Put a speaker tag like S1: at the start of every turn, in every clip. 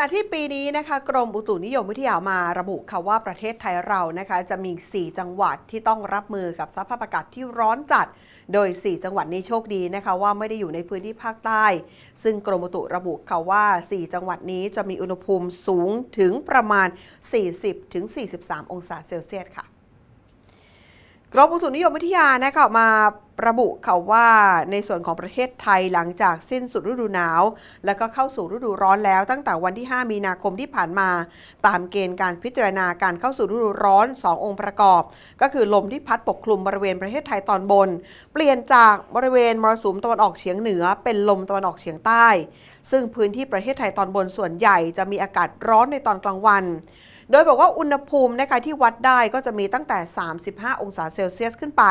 S1: ณะที่ปีนี้นะคะกรมอุตุนิยมวิทยามาระบุค่ะว่าประเทศไทยเรานะคะจะมี 4 จังหวัดที่ต้องรับมือกับสภาพอากาศที่ร้อนจัด โดย 4 จังหวัดนี้โชคดีนะคะว่าไม่ได้อยู่ในพื้นที่ภาคใต้ ซึ่งกรมอุตุระบุค่ะว่า 4 จังหวัดนี้จะมีอุณหภูมิสูงถึงประมาณ 40-43 องศาเซลเซียสค่ะ กรมอุตุนิยมวิทยานะคะออกมาระบุค่ะว่าในส่วนของประเทศไทยหลังจากสิ้นสุดฤดูหนาว แล้วก็เข้าสู่ฤดูร้อนแล้วตั้งแต่วันที่ 5 มีนาคมที่ผ่านมา ตามเกณฑ์การพิจารณาการเข้าสู่ฤดูร้อน 2 องค์ประกอบ ก็คือลมที่พัดปกคลุมบริเวณประเทศไทยตอนบน เปลี่ยนจากบริเวณมรสุมตะวันออกเฉียงเหนือ เป็นลมตะวันออกเฉียงใต้ ซึ่งพื้นที่ประเทศไทยตอนบนส่วนใหญ่จะมีอากาศร้อนในตอนกลางวัน โดยบอกว่าอุณหภูมินะคะที่วัดได้ก็จะมีตั้งแต่ 35 องศาเซลเซียสขึ้นไป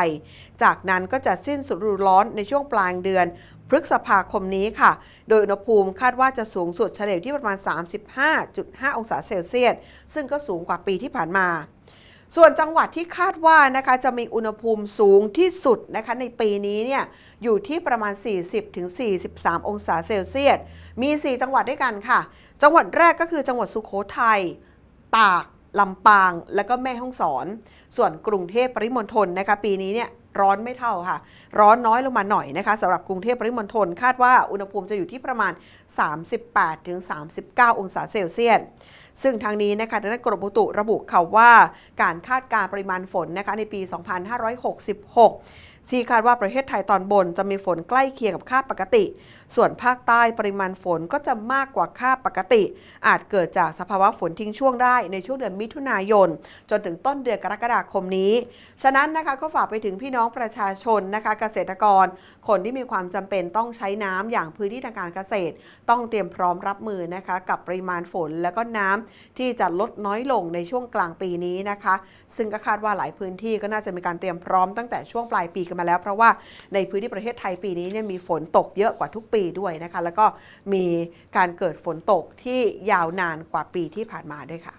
S1: จากนั้นก็จะสิ้นสุดฤดูร้อนในช่วงปลายเดือนพฤษภาคมนี้ค่ะ โดยอุณหภูมิคาดว่าจะสูงสุดเฉลี่ยที่ประมาณ 35.5 องศาเซลเซียส ซึ่งก็สูงกว่าปีที่ผ่านมา ส่วนจังหวัดที่คาดว่านะคะจะมีอุณหภูมิสูงที่สุดนะคะในปีนี้เนี่ยอยู่ที่ประมาณ 40-43 องศาเซลเซียส มี 4 จังหวัดด้วยกันค่ะ จังหวัดแรกก็คือจังหวัดสุโขทัย ตากลำปาง และก็แม่ฮ่องสอน ส่วนกรุงเทพปริมณฑลนะคะปีนี้เนี่ยร้อนไม่เท่าค่ะ ร้อนน้อยลงมาหน่อยนะคะสำหรับกรุงเทพปริมณฑลคาดว่าอุณหภูมิจะอยู่ที่ประมาณ 38-39 องศาเซลเซียสซึ่งทางนี้นะคะทางด้านกรมอุตุระบุค่ะว่า การคาดการปริมาณฝนนะคะในปี 2566 ที่คาดว่าประเทศไทยตอนบนจะมีฝนใกล้เคียงกับค่าปกติ ส่วนภาคใต้ปริมาณฝนก็จะมากกว่าค่าปกติ อาจเกิดจากสภาวะฝนทิ้งช่วงได้ในช่วงเดือนมิถุนายน จนถึงต้นเดือนกรกฎาคมนี้ ฉะนั้นนะคะก็ฝากไปถึงพี่น้องประชาชนนะคะเกษตรกร คนที่มีความจำเป็นต้องใช้น้ำอย่างพื้นที่ทางการเกษตร ต้องเตรียมพร้อมรับมือนะคะกับปริมาณฝนและก็น้ำที่จะลดน้อยลงในช่วงกลางปีนี้นะคะ ซึ่งก็คาดว่าหลายพื้นที่ก็น่าจะมีการเตรียมพร้อมตั้งแต่ช่วงปลายปีกันมาแล้ว เพราะว่าในพื้นที่ประเทศไทยปีนี้เนี่ยมีฝนตกเยอะกว่าทุกปีด้วยนะคะ แล้วก็มีการเกิดฝนตกที่ยาวนานกว่าปีที่ผ่านมาด้วยค่ะ